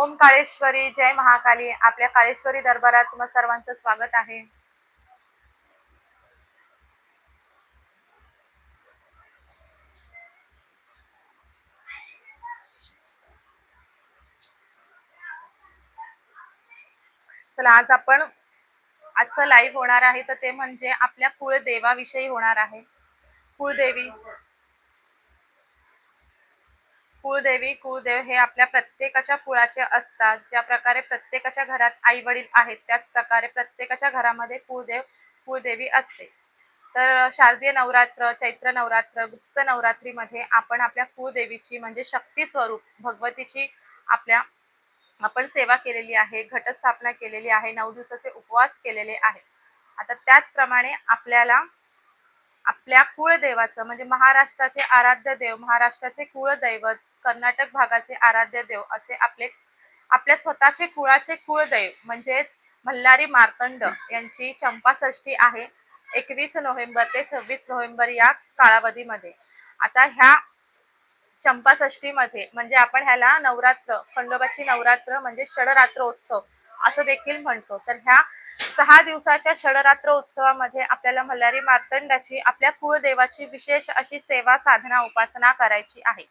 ओम काळेश्वरी जय महाकाली. आपल्या काळेश्वरी दरबारात तुम्हा सर्वांचं स्वागत आहे. चला आज आपण आजचं लाईव्ह होणार आहे तर ते म्हणजे आपल्या कुळदेवाविषयी होणार आहे. कुळदेवी. कुळदेवी कुळदेव हे आपल्या प्रत्येकाच्या कुळाचे असतात. ज्या प्रकारे प्रत्येकाच्या घरात आई वडील आहेत त्याच प्रकारे प्रत्येकाच्या घरामध्ये कुळदेव कुळदेवी असते. तर शारदीय नवरात्र चैत्र नवरात्र गुप्त नवरात्रीमध्ये आपण आपल्या कुळदेवीची म्हणजे शक्ती स्वरूप भगवतीची आपल्या आपण सेवा केलेली आहे घटस्थापना केलेली आहे नऊ दिवसाचे उपवास केलेले आहे. आता त्याचप्रमाणे आपल्याला आपल्या कुळदेवाचं म्हणजे महाराष्ट्राचे आराध्य देव महाराष्ट्राचे कुळदैवत कर्नाटक भागाचे आराध्य देव असे आपले आपल्या स्वतःचे कुळाचे कुळदैव म्हणजेच मल्हारी मार्तंड यांची चंपाषष्ठी आहे एकवीस नोव्हेंबर ते सव्वीस नोव्हेंबर या कालावधीमध्ये. आता ह्या चंपाषष्टीमध्ये म्हणजे आपण ह्याला नवरात्र खंडोबाची नवरात्र म्हणजे षडरात्र उत्सव असं देखील म्हणतो. तर ह्या सहा दिवसाच्या षडरात्र उत्सवामध्ये आपल्याला मल्हारी मार्तंडाची आपल्या कुळदेवाची विशेष अशी सेवा साधना उपासना करायची आहे.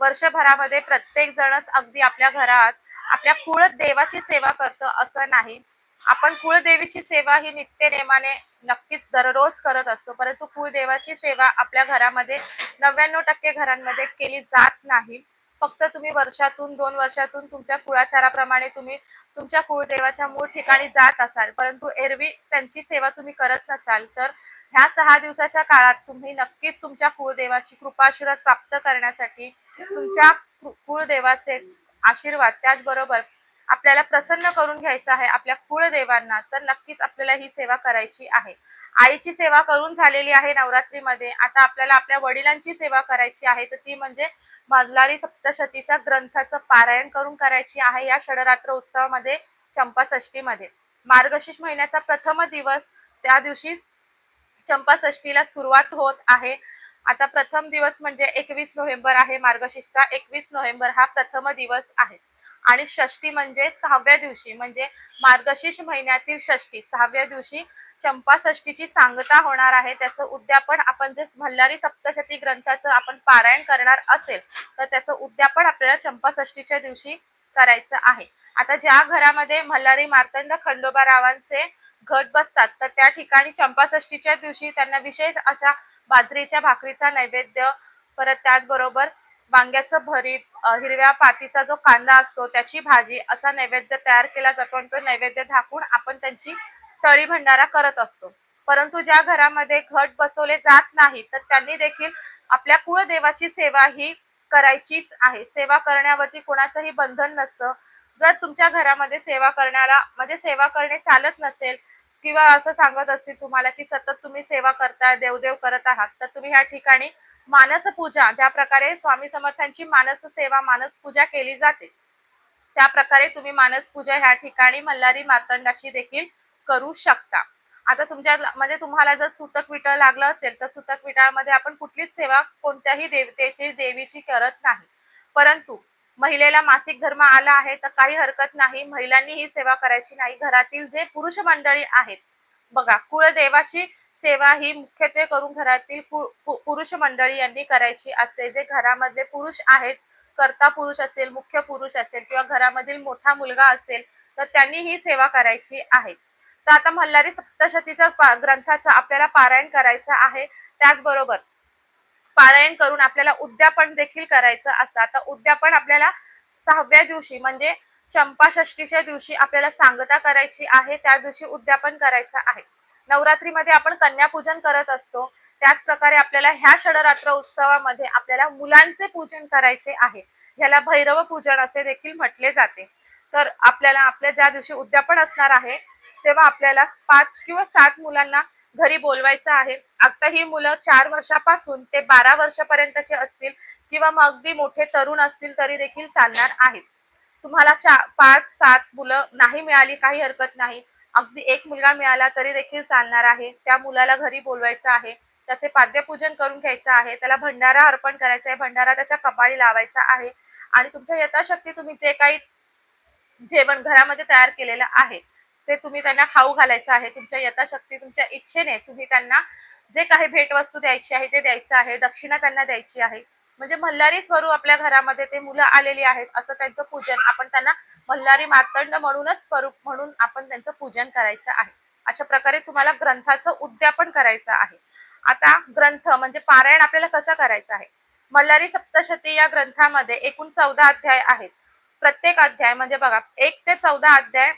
वर्षभरामध्ये प्रत्येक जणच अगदी आपल्या घरात आपल्या कुळदेवाची सेवा करतो असं नाही. आपण कुळदेवीची सेवा ही नित्य नेमाने नक्कीच दररोज करत असतो. परंतु कुळदेवाची सेवा आपल्या घरामध्ये नव्याण्णव टक्के घरांमध्ये केली जात नाही. फक्त तुम्ही वर्षातून दोन वर्षातून तुमच्या कुळाचाराप्रमाणे तुम्ही तुमच्या कुळदेवाच्या मूळ ठिकाणी जात असाल. परंतु एरवी त्यांची सेवा तुम्ही करत नसाल तर ह्या सहा दिवसाच्या काळात तुम्ही नक्कीच तुमच्या कुळदेवाची कृपाशीर्वाद प्राप्त करण्यासाठी तुमच्या कुळदेवाचे आशीर्वाद त्याचबरोबर आपल्याला प्रसन्न करून घ्यायचं आहे आपल्या कुळदेवांना तर नक्कीच आपल्याला ही सेवा करायची आहे. आईची सेवा करून झालेली आहे नवरात्रीमध्ये. आता आपल्याला आपल्या वडिलांची सेवा करायची आहे तर ती म्हणजे मल्हारी सप्तशतीचा ग्रंथाचं पारायण करून करायची आहे या षडरात्र उत्सवामध्ये चंपाषष्टीमध्ये मार्गशीर्ष महिन्याचा प्रथम दिवस त्या दिवशी चंपाषष्टीला सुरुवात होत आहे. आता प्रथम दिवस म्हणजे एकवीस नोव्हेंबर आहे मार्गशीर्षचा. एकवीस नोव्हेंबर हा प्रथम दिवस आहे. आणि षष्टी म्हणजे सहाव्या दिवशी म्हणजे मार्गशीर्ष महिन्यातील षष्टी. सहाव्या दिवशी चंपाषष्टीची सांगता होणार आहे. त्याचं उद्यापन आपण जे मल्हारी सप्तशती ग्रंथाचं आपण पारायण करणार असेल तर त्याचं उद्यापन आपल्याला चंपाषष्टीच्या दिवशी करायचं आहे. आता ज्या घरामध्ये मल्हारी मार्तंड खंडोबा रावांचे घट बसतात तर त्या ठिकाणी चंपाषष्टीच्या दिवशी त्यांना विशेष अशा बाजरीच्या भाकरीचा नैवेद्य परत त्याचबरोबर वांग्याचं भरीत हिरव्या पातीचा जो कांदा असतो त्याची भाजी असा नैवेद्य तयार केला जातो आणि तो नैवेद्य झाकून आपण त्यांची तळी भंडारा करत असतो. परंतु ज्या घरामध्ये घट बसवले जात नाही तर त्यांनी देखील आपल्या कुळदेवाची सेवा ही करायचीच आहे. सेवा करण्यावरती कोणाचंही बंधन नसतं. जर तुमच्या घरामध्ये सेवा करण्याला म्हणजे सेवा करणे चालत नसेल किंवा असं सांगत असतील तुम्हाला की सतत तुम्ही सेवा करताय देवदेव करत आहात तर तुम्ही ह्या ठिकाणी मानस पूजा ज्या प्रकारे स्वामी समर्थांची मानस सेवा मानस पूजा केली जाते त्या प्रकारे तुम्ही मानस पूजा ह्या ठिकाणी मल्हारी मार्तंडाची देखील करू शकता. आता तुमच्या म्हणजे तुम्हाला जर सुतक विटळ लागलं असेल तर सुतक विटाळमध्ये आपण कुठलीच सेवा कोणत्याही देवतेची देवीची करत नाही. परंतु महिलेला मासिक धर्म आला आहे तर काही हरकत नाही. महिलांनी ही सेवा करायची नाही. घरातील जे पुरुष मंडळी आहेत बघा कुळदेवाची सेवा ही मुख्यत्वे करून घरातील पुरुष मंडळी यांनी करायची असते. जे घरामधले पुरुष आहेत कर्ता पुरुष असेल मुख्य पुरुष असेल किंवा घरामधील मोठा मुलगा असेल तर त्यांनी ही सेवा करायची आहे. तर आता मल्हारी सप्तशतीचा ग्रंथाचा आपल्याला पारायण करायचं आहे. त्याचबरोबर पारायण करून आपल्याला उद्यापन देखील करायचं असतं. आता उद्यापन आपल्याला सहाव्या दिवशी म्हणजे चंपाषष्टीच्या दिवशी आपल्याला सांगता करायची आहे. त्या दिवशी उद्यापन करायचं आहे. नवरात्रीमध्ये आपण कन्यापूजन करत असतो. त्याच प्रकारे आपल्याला ह्या षडरात्र उत्सवामध्ये आपल्याला मुलांचे पूजन करायचे आहे. ह्याला भैरव पूजन असे देखील म्हटले जाते. तर आपल्याला आपल्या ज्या दिवशी उद्यापन असणार आहे तेव्हा आपल्याला पाच किंवा सात मुलांना घरी बोलवायचं आहे. आता ही मुलं चार वर्षापासून ते बारा वर्षापर्यंतचे असतील किंवा मग अगदी मोठे तरुण असतील तरी देखील चालणार आहेत. तुम्हाला चार पाच सात मुलं नाही मिळाली काही हरकत नाही. अगदी एक मुलगा मिळाला तरी देखील चालणार आहे. त्या मुलाला घरी बोलवायचं आहे. त्याचे पाद्यपूजन करून घ्यायचं आहे. त्याला भंडारा अर्पण करायचा आहे. भंडारा त्याच्या कपाळी लावायचा आहे. आणि तुमच्या यथाशक्ती तुम्ही जे काही जेवण घरामध्ये तयार केलेलं आहे ते तुम्ही त्यांना खाऊ घालायचं आहे तुमच्या यथाशक्ती तुमच्या इच्छेने तुम्ही त्यांना जे काही भेटवस्तू द्यायची आहे ते द्यायचं आहे दक्षिणा त्यांना द्यायची आहे. म्हणजे मल्हारी स्वरूप आपल्या घरामध्ये ते मुलं आलेली आहेत असं त्यांचं पूजन. आपण त्यांना मल्हारी मातंड म्हणूनच स्वरूप म्हणून आपण त्यांचं पूजन करायचं आहे. अशा प्रकारे तुम्हाला ग्रंथाचं उद्यापन करायचं आहे. आता ग्रंथ म्हणजे पारायण आपल्याला कसं करायचं आहे? मल्हारी सप्तशती या ग्रंथामध्ये एकूण चौदा अध्याय आहेत. प्रत्येक अध्याय म्हणजे बघा एक ते चौदा अध्याय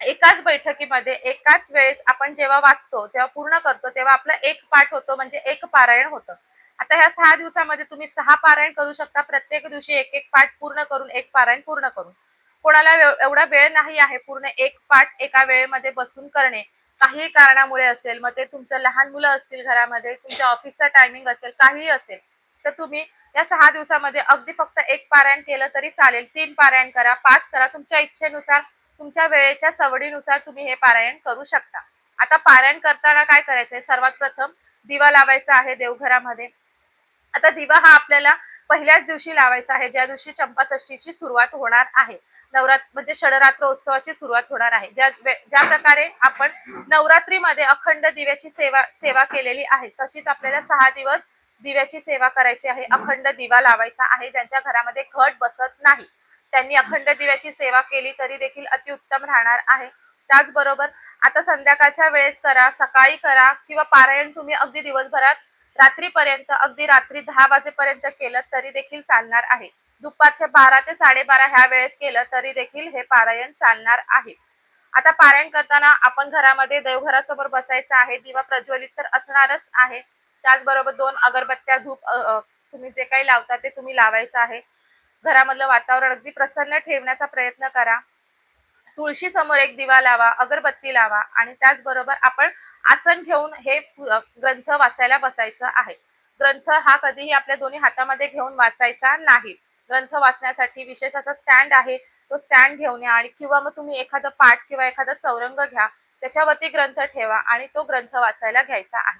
एकाच बैठकीमध्ये एकाच वेळेस आपण जेव्हा वाचतो जेव्हा पूर्ण करतो तेव्हा आपलं एक पाठ होतो म्हणजे एक पारायण होतं. आता ह्या सहा दिवसामध्ये तुम्ही सहा पारायण करू शकता. प्रत्येक दिवशी एक एक पाठ पूर्ण करून एक पारायण पूर्ण करून. कोणाला एवढा वेळ नाही आहे पूर्ण एक पाठ एका वेळेमध्ये बसून करणे. काही कारणामुळे असेल मग ते तुमचं लहान मुलं असतील घरामध्ये तुमच्या ऑफिसचा टायमिंग असेल काहीही असेल तर तुम्ही या सहा दिवसामध्ये अगदी फक्त एक पारायण केलं तरी चालेल. तीन पारायण करा पाच करा. तुमच्या इच्छेनुसार तुमच्या वेळेच्या सवडीनुसार तुम्ही हे पारायण करू शकता. आता पारायण करताना काय करायचंय? सर्वात प्रथम दिवा लावायचा आहे देवघरामध्ये. आता दिवा हा आपल्याला पहिल्याच दिवशी लावायचा आहे. ज्या दिवशी चंपाषष्टीची सुरुवात होणार आहे. नवरात्र म्हणजे षडरात्र उत्सवाची सुरुवात होणार आहे. ज्या ज्या प्रकारे आपण नवरात्रीमध्ये अखंड दिव्याची सेवा सेवा केलेली आहे तशीच आपल्याला सहा दिवस दिव्याची सेवा करायची आहे. अखंड दिवा लावायचा आहे. ज्यांच्या घरामध्ये घट बसत नाही. त्यांनी अखंड दिव्याची सेवा केली तरी देखील अतिउत्तम राहणार आहे. त्याचबरोबर आता संध्याकाळच्या वेळेस करा सकाळी करा किंवा पारायण तुम्ही अगदी दिवसभरात रात्रीपर्यंत अगदी रात्री दहा वाजेपर्यंत केलं तरी देखील चालणार आहे. दुपारच्या बारा ते साडेबारा ह्या वेळेत केलं तरी देखील हे पारायण चालणार आहे. आता पारायण करताना आपण घरामध्ये देवघरासमोर बसायचं आहे दिवा प्रज्वलित तर असणारच आहे. त्याचबरोबर दोन अगरबत्त्या धूप तुम्ही जे काही लावता ते तुम्ही लावायचं आहे. घरामधलं वातावरण अगदी प्रसन्न ठेवण्याचा प्रयत्न करा. तुळशी समोर एक दिवा लावा अगरबत्ती लावा आणि त्याचबरोबर आपण आसन घेऊन हे ग्रंथ वाचायला बसायचं आहे. ग्रंथ हा कधीही आपल्या दोन्ही हातामध्ये घेऊन वाचायचा नाही. ग्रंथ वाचण्यासाठी विशेष असा स्टँड आहे. तो स्टँड घेऊन या आणि किंवा मग तुम्ही एखादं पाठ किंवा एखादा चौरंग घ्या. त्याच्यावरती ग्रंथ ठेवा आणि तो ग्रंथ वाचायला घ्यायचा आहे.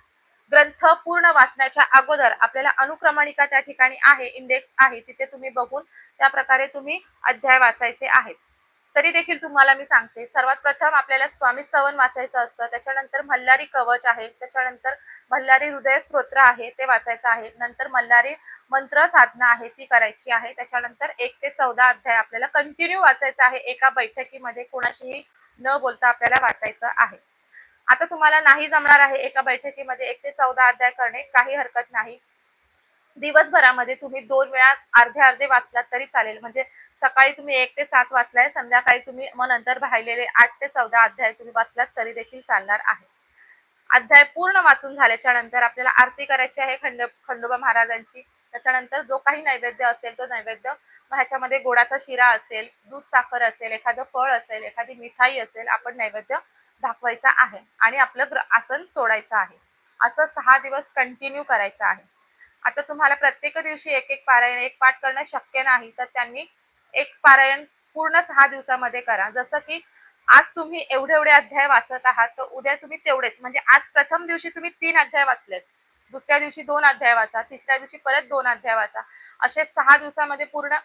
ग्रंथ पूर्ण वाचण्याच्या अगोदर आपल्याला अनुक्रमणिका त्या ठिकाणी आहे इंडेक्स आहे तिथे तुम्ही बघून त्या प्रकारे तुम्ही अध्याय वाचायचे आहेत. तरी देखील तुम्हाला मी सांगते सर्वात प्रथम आपल्याला स्वामी स्तवन वाचायचं असतं त्याच्यानंतर मल्हारी कवच आहे त्याच्यानंतर मल्हारी हृदय स्तोत्र आहे ते वाचायचं आहे नंतर मल्हारी मंत्र साधना आहे ती करायची आहे त्याच्यानंतर एक ते चौदा अध्याय आपल्याला कंटिन्यू वाचायचं आहे एका बैठकीमध्ये कोणाशीही न बोलता आपल्याला वाचायचं आहे. आता तुम्हाला नाही जमणार आहे एका बैठकीमध्ये एक ते चौदा अध्याय करणे काही हरकत नाही. दिवसभरामध्ये तुम्ही दोन वेळा अर्धे अर्धे वाचलात तरी चालेल. म्हणजे सकाळी तुम्ही एक ते सात वाचलाय संध्याकाळी तुम्ही मग नंतर राहिलेले आठ ते चौदा अध्याय तुम्ही वाचलात तरी देखील चालणार आहे. अध्याय पूर्ण वाचून झाल्याच्यानंतर आपल्याला आरती करायची आहे खंड खंडोबा महाराजांची. त्याच्यानंतर जो काही नैवेद्य असेल तो नैवेद्य. मग ह्याच्यामध्ये गोडाचा शिरा असेल दूध साखर असेल एखादं फळ असेल एखादी मिठाई असेल आपण नैवेद्य दाखवायचा आहे आणि आपलं आसन सोडायचं आहे. असं सहा दिवस कंटिन्यू करायचं आहे. आता तुम्हाला प्रत्येक दिवशी एक एक पारायण एक पाठ करणं शक्य नाही तर त्यांनी एक पारायण पूर्ण सहा दिवसामध्ये करा. जसं की आज तुम्ही एवढे एवढे अध्याय वाचत आहात तर उद्या तुम्ही तेवढेच. म्हणजे आज प्रथम दिवशी तुम्ही तीन अध्याय वाचलेत. दुसऱ्या दिवशी दोन अध्याय वाचा. तिसऱ्या दिवशी परत दोन अध्याय वाचा. असे सहा दिवसामध्ये पूर्ण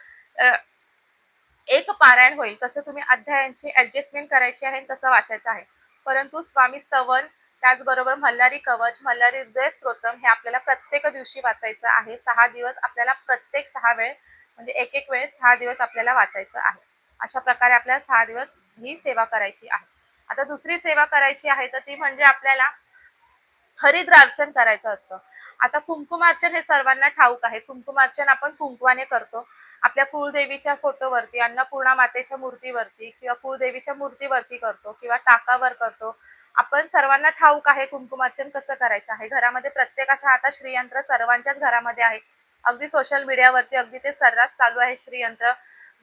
एक पारायण होईल. तसं तुम्ही अध्यायांची ऍडजस्टमेंट करायची आहे आणि तसं वाचायचं आहे. परंतु स्वामी स्तवन त्याचबरोबर मल्हारी कवच मल्हारी हृदय स्तोत्रम हे आपल्याला प्रत्येक दिवशी वाचायचं आहे. सहा दिवस आपल्याला प्रत्येक सहा वेळ म्हणजे एक एक वेळेस सहा दिवस आपल्याला वाचायचं आहे. अशा प्रकारे आपल्याला सहा दिवस ही सेवा करायची आहे. आता दुसरी सेवा करायची आहे तर ती म्हणजे आपल्याला हरिद्रार्चन करायचं असतं. आता कुंकुमार्चन हे सर्वांना ठाऊक आहे. कुंकुमार्चन आपण कुंकवाने करतो. आपल्या कुळदेवीच्या फोटोवरती अन्नपूर्णा मातेच्या मूर्तीवरती किंवा कुळदेवीच्या मूर्तीवरती करतो किंवा टाकावर करतो आपण सर्वांना ठाऊक आहे कुंकुमार्चन कसं करायचं आहे? घरामध्ये प्रत्येकाच्या हातात श्रीयंत्र सर्वांच्याच घरामध्ये आहे. अगदी सोशल मीडियावरती अगदी ते सर्रास चालू आहे श्रीयंत्र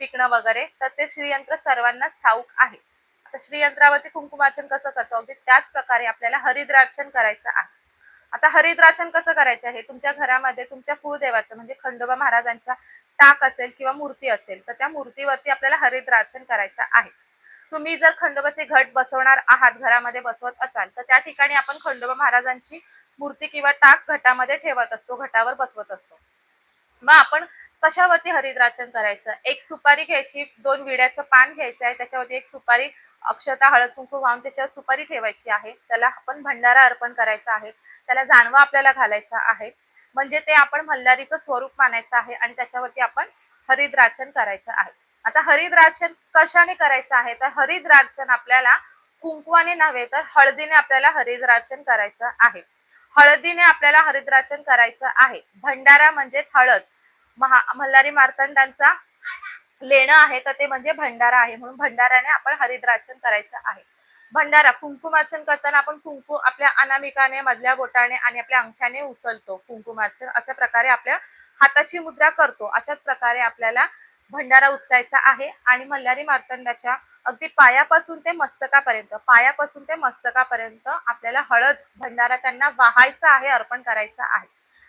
विकणं वगैरे तर ते श्रीयंत्र सर्वांनाच ठाऊक आहे. आता श्रीयंत्रावरती कुंकुमार्चन कसं करतो? अगदी त्याच प्रकारे आपल्याला हरिद्राक्षण करायचं आहे. आता हरिद्राचन कसं करायचं आहे? तुमच्या घरामध्ये तुमच्या कुळदेवाचं म्हणजे खंडोबा महाराजांच्या टाक असेल किंवा मूर्ती असेल तर त्या मूर्तीवरती आपल्याला हरिद्रार्चन करायचं आहे. तुम्ही जर खंडोबाचे घट बसवणार आहात घरामध्ये बसवत असाल तर त्या ठिकाणी आपण खंडोबा महाराजांची मूर्ती किंवा टाक घटामध्ये ठेवत असतो घटावर बसवत असतो. मग आपण कशावरती हरिद्राचन करायचं? एक सुपारी घ्यायची दोन विड्याचं पान घ्यायचं आहे त्याच्यावरती एक सुपारी अक्षता हळद कुंकू वाहून त्याच्यावर सुपारी ठेवायची आहे. त्याला आपण भंडारा अर्पण करायचा आहे. त्याला जानवा आपल्याला घालायचा आहे. म्हणजे ते आपण मल्हारीचं स्वरूप मानायचं आहे आणि त्याच्यावरती आपण हरिद्राचन करायचं आहे. आता हरिद्राचन कशाने करायचं आहे? तर हरिद्राचन आपल्याला कुंकवाने नव्हे तर हळदीने आपल्याला हरिद्राचन करायचं आहे. हळदीने आपल्याला हरिद्राचन करायचं आहे. भंडारा म्हणजे हळद. महा मल्हारी मार्तंडांचा लेणं आहे तर ते म्हणजे भंडारा आहे. म्हणून भंडाऱ्याने आपण हरिद्राचन करायचं आहे. भंडारा कुंकुमार्चन करताना आपण कुंकू आपल्या अनामिकाने मधल्या बोटाने आणि आपल्या अंगठ्याने उचलतो. कुंकुमार्चन अशा प्रकारे आपल्या हाताची मुद्रा करतो. अशाच प्रकारे आपल्याला भंडारा उचलायचा आहे आणि मल्हारी मार्तंडाच्या अगदी पायापासून ते मस्तकापर्यंत पायापासून ते मस्तकापर्यंत आपल्याला हळद भंडारा त्यांना वाहायचा आहे अर्पण करायचा आहे.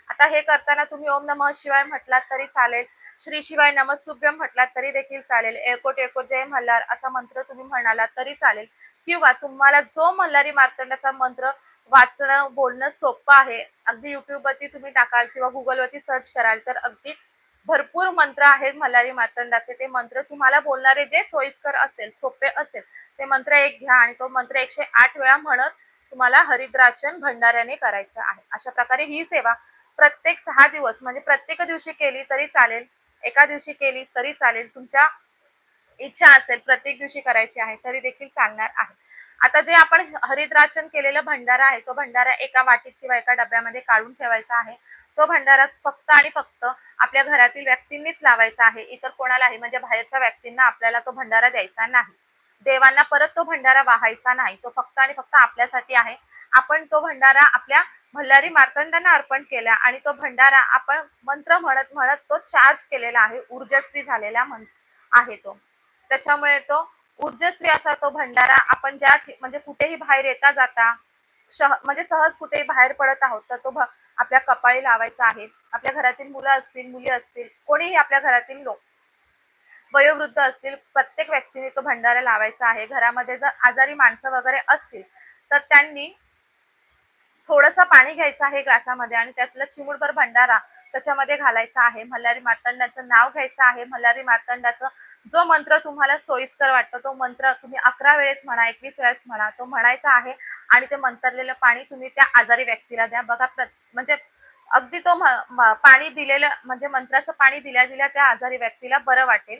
आता हे करताना तुम्ही ओम नमः शिवाय म्हटलात तरी चालेल. श्री शिवाय नमस्तुभ्यम म्हटलात तरी देखील चालेल. एकोट एकोट जय मल्हार असा मंत्र तुम्ही म्हणालात तरी चालेल. किंवा तुम्हाला जो मल्हारी मार्तंडाचा मंत्र वाचणं बोलणं सोपं आहे अगदी युट्यूबवरती तुम्ही टाकाल किंवा गुगलवरती सर्च कराल तर अगदी भरपूर मंत्र आहेत मल्हारी मार्तंडाचे ते मंत्र तुम्हाला बोलणारे जे सोयीस्कर असेल सोपे असेल ते मंत्र एक घ्या आणि तो मंत्र एकशे आठ वेळा म्हणत तुम्हाला हरिद्राचन भंडाऱ्याने करायचं आहे. अशा प्रकारे ही सेवा प्रत्येक सहा दिवस म्हणजे प्रत्येक दिवशी केली तरी चालेल एका दिवशी केली तरी चालेल तुमच्या इच्छा असेल प्रत्येक दिवशी करायची आहे तरी देखील चालणार आहे. आता जे आपण हरिद्राचन केलेला भंडारा आहे तो भंडारा एका वाटीत किंवा एका डब्यामध्ये काढून ठेवायचा आहे. तो भंडारा फक्त आणि फक्त आपल्या घरातील व्यक्तींनीच लावायचा आहे इतर कोणालाही म्हणजे बाहेरच्या व्यक्तींना आपल्याला तो भंडारा द्यायचा नाही. देवांना परत तो भंडारा वाहायचा नाही तो फक्त आणि फक्त आपल्यासाठी आहे. आपण तो भंडारा आपल्या भल्लारी मार्तंडांना अर्पण केला आणि तो भंडारा आपण मंत्र म्हणत म्हणत तो चार्ज केलेला आहे ऊर्जस्वी झालेला आहे तो. त्याच्यामुळे तो ऊर्जस्वी असा तो भंडारा आपण ज्या म्हणजे कुठेही बाहेर येता जाता शह म्हणजे सहज कुठेही बाहेर पडत आहोत तर तो आपल्या कपाळी लावायचा आहे. आपल्या घरातील मुलं असतील मुली असतील कोणीही आपल्या घरातील लोक वयोवृद्ध असतील प्रत्येक व्यक्तीने तो भंडारा लावायचा आहे. घरामध्ये जर आजारी माणसं वगैरे असतील तर त्यांनी थोडस पाणी घ्यायचं आहे ग्लासामध्ये आणि त्यातलं चिमूडभर भंडारा त्याच्यामध्ये घालायचा आहे. मल्हारी मार्तंडाचं नाव घ्यायचं आहे. मल्हारी मार्तंडाचं जो मंत्र तुम्हाला सोयीस्कर वाटतो तो मंत्र तुम्ही अकरा वेळेस म्हणा एकवीस वेळेस म्हणा तो म्हणायचा आहे आणि ते मंतरलेलं पाणी तुम्ही त्या आजारी व्यक्तीला द्या. बघा म्हणजे अगदी तो पाणी दिलेलं म्हणजे मंत्राचं पाणी दिल्या दिल्या त्या आजारी व्यक्तीला बरं वाटेल.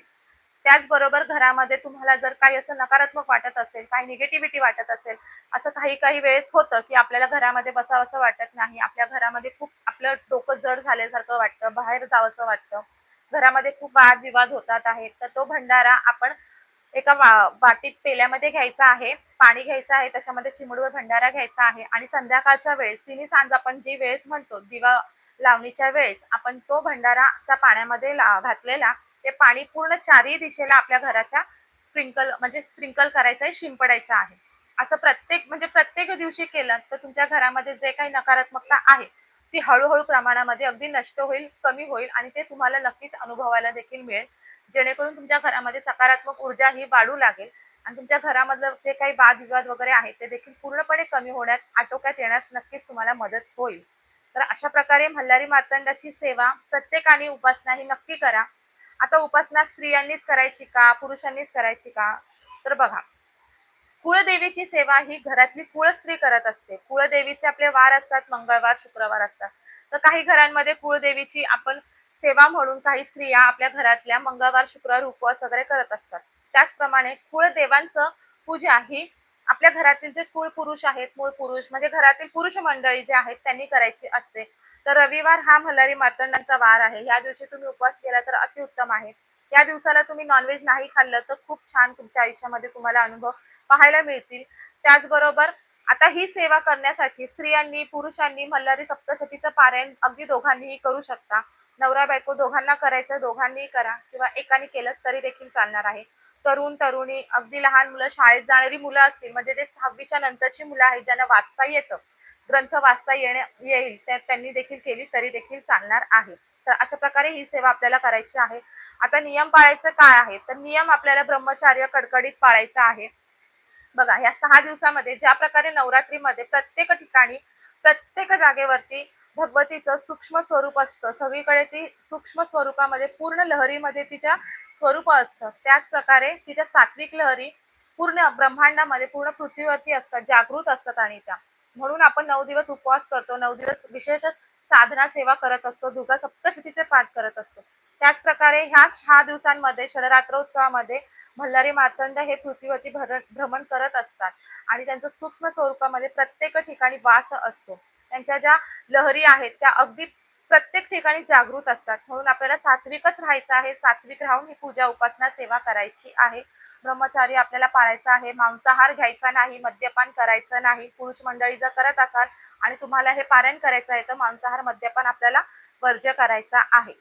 त्याचबरोबर घरामध्ये तुम्हाला जर काही असं नकारात्मक वाटत असेल काही निगेटिव्हिटी वाटत असेल असं काही काही वेळेस होतं की आपल्याला घरामध्ये बसावं असं वाटत नाही. आपल्या घरामध्ये खूप आपलं डोकं जड झाल्यासारखं वाटतं बाहेर जावंसं वाटतं. घरामध्ये खूप वादविवाद होतात आहेत. तर तो भंडारा आपण एका वा वाटीत पेल्यामध्ये घ्यायचा आहे पाणी घ्यायचं आहे त्याच्यामध्ये चिमडूवर भंडारा घ्यायचा आहे आणि संध्याकाळच्या वेळेस तिन्ही सांज आपण जी वेळेस म्हणतो दिवा लावणीच्या वेळेस आपण तो भंडारा त्या पाण्यामध्ये ला- घातलेला ते पाणी पूर्ण चारही दिशेला आपल्या घराच्या स्प्रिंकल म्हणजे स्प्रिंकल करायचं आहे शिंपडायचं आहे. असं प्रत्येक म्हणजे प्रत्येक दिवशी केलं तर तुमच्या घरामध्ये जे काही नकारात्मकता आहे ती हळूहळू प्रमाणामध्ये अगदी नष्ट होईल कमी होईल आणि ते तुम्हाला नक्कीच अनुभवायला देखील मिळेल. जेणेकरून तुमच्या घरामध्ये सकारात्मक ऊर्जा ही वाढू लागेल आणि तुमच्या घरामधलं जे काही वादविवाद वगैरे आहेत ते देखील पूर्णपणे कमी होण्यात आटोक्यात येण्यास नक्कीच तुम्हाला मदत होईल. तर अशा प्रकारे मल्हारी मार्तंडाची सेवा प्रत्येकाने उपासना ही नक्की करा. आता उपासना स्त्रियांनीच करायची का? पुरुषांनीच करायची का? तर बघा कुळदेवीची सेवा ही घरातली कुळस्त्री करत असते. कुळदेवीचे आपले वार असतात मंगळवार शुक्रवार असतात. तर काही घरांमध्ये कुळदेवीची आपण सेवा म्हणून काही स्त्रिया आपल्या घरातल्या मंगळवार शुक्रवार उपवास वगैरे करत असतात. त्याचप्रमाणे कुळदेवांचं पूजा ही आपल्या घरातील जे कुळ पुरुष आहेत मूळ पुरुष म्हणजे घरातील पुरुष मंडळी जे आहेत त्यांनी करायची असते. तर रविवार हा मल्हारी मातंडांचा वार आहे. या दिवशी तुम्ही उपवास केला तर अतिउत्तम आहे. या दिवसाला तुम्ही नॉनव्हेज नाही खाल्लं तर खूप छान तुमच्या आयुष्यामध्ये तुम्हाला अनुभव पाहायला मिळतील. त्याचबरोबर आता ही सेवा करण्यासाठी स्त्रियांनी पुरुषांनी मल्हारी सप्तशतीचं पारायण अगदी दोघांनीही करू शकता. नवरा बायको दोघांना करायचं दोघांनीही करा किंवा एकाने केलं तरी देखील चालणार आहे. तरुण तरुणी अगदी लहान मुलं शाळेत जाणारी मुलं असतील म्हणजे ते सहावीच्या नंतरची मुलं आहेत ज्यांना वाचता येतं. ग्रंथ वाचता येणे येईल त्यांनी देखील केली तरी देखील चालणार आहे. तर अशा प्रकारे ही सेवा आपल्याला करायची आहे. आता नियम पाळायचं काय आहे? तर नियम आपल्याला ब्रह्मचार्य कडकडीत पाळायचा आहे. बघा या सहा दिवसामध्ये ज्या प्रकारे नवरात्रीमध्ये प्रत्येक ठिकाणी प्रत्येक जागेवरती भगवतीचं सूक्ष्म स्वरूप असतं सगळीकडे ती सूक्ष्म स्वरूपामध्ये पूर्ण लहरीमध्ये तिच्या स्वरूप असतं. त्याच प्रकारे तिच्या सात्विक लहरी पूर्ण ब्रह्मांडामध्ये पूर्ण पृथ्वीवरती असतात जागृत असतात आणि त्या. म्हणून आपण नऊ दिवस उपवास करतो नऊ दिवस विशेष साधना सेवा करत असतो दुर्गा सप्तशतीचे पाठ करत असतो. त्याच प्रकारे ह्या सहा दिवसांमध्ये शररात्रोत्सवामध्ये भल्लारी मातंड हे पृथ्वीवरती भ्रमण करत असतात. आणि त्यांचं सूक्ष्म स्वरूपामध्ये प्रत्येक ठिकाणी वास असतो. त्यांच्या ज्या लहरी आहेत त्या अगदी प्रत्येक ठिकाणी जागृत असतात. म्हणून आपल्याला सात्विकच राहायचं आहे. सात्विक राहून ही पूजा उपासना सेवा करायची आहे. ब्रह्मचारी आपल्याला पाळायचा आहे. मांसाहार घ्यायचा नाही. मद्यपान करायचं नाही. पुरुष मंडळी जर करत असाल आणि तुम्हाला हे पारायण करायचं आहे तर मांसाहार मद्यपान आपल्याला वर्ज्य करायचा आहे.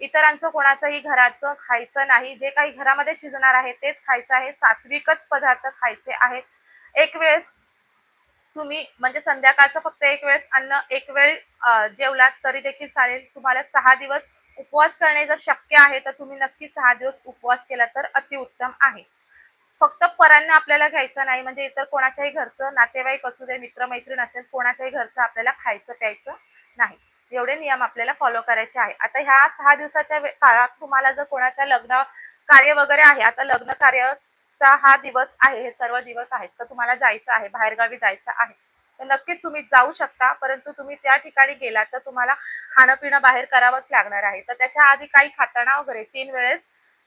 इतरांचं कोणाचंही घराचं खायचं नाही. जे काही घरामध्ये शिजणार आहे तेच खायचं आहे. सात्विकच पदार्थ खायचे आहेत. एक वेळेस तुम्ही म्हणजे संध्याकाळचं फक्त एक वेळेस अन्न एक वेळ जेवलात तरी देखील चालेल. तुम्हाला सहा दिवस उपवास करणे जर शक्य आहे तर तुम्ही नक्की सहा दिवस उपवास केला तर अतिउत्तम आहे. फक्त परांना आपल्याला घ्यायचं नाही म्हणजे इतर कोणाच्याही घरचं नातेवाईक असू दे मित्रमैत्रीण असेल कोणाच्याही घरचं आपल्याला खायचं प्यायचं नाही. एवढे नियम आपल्याला फॉलो करायचे आहे. आता ह्या सहा दिवसाच्या काळात तुम्हाला जर कोणाच्या लग्न कार्य वगैरे आहे आता लग्न कार्य कार्याचा हा दिवस आहे हे सर्व दिवस आहेत. तर तुम्हाला जायचं आहे बाहेरगावी जायचं आहे. तर नक्कीच तुम्ही जाऊ शकता परंतु तुम्ही त्या ठिकाणी गेलात तर तुम्हाला खाणं पिणं बाहेर करावंच लागणार आहे. तर त्याच्या आधी काही खाताना वगैरे तीन वेळेस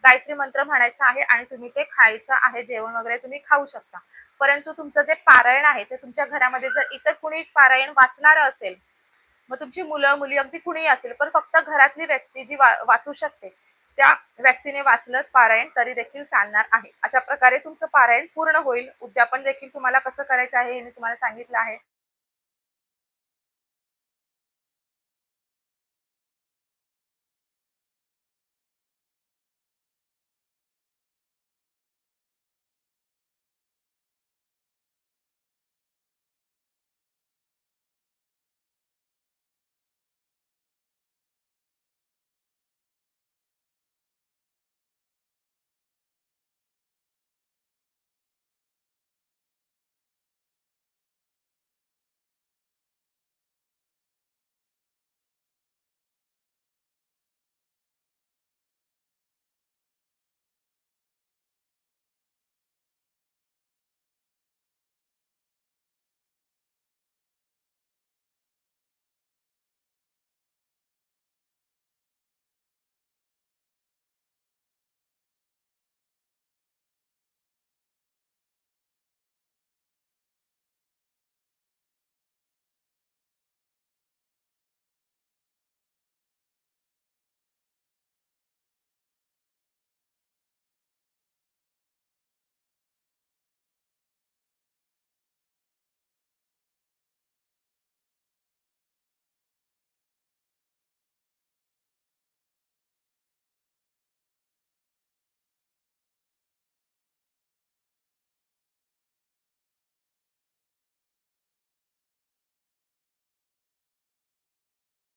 गायत्री मंत्र म्हणायचा आहे आणि तुम्ही ते खायचं आहे जेवण वगैरे तुम्ही खाऊ शकता. परंतु तुमचं जे पारायण आहे ते तुमच्या घरामध्ये जर इतर कुणी पारायण वाचणार असेल मग तुमची मुलं मुली अगदी कुणीही असेल पण फक्त घरातली व्यक्ती जी वाचू शकते त्या व्यक्तीने वाचलं पारायण तरी देखील चालणार आहे. अशा प्रकारे तुमचं पारायण पूर्ण होईल. उद्यापन देखील तुम्हाला कसं करायचं आहे हे मी तुम्हाला सांगितलं आहे.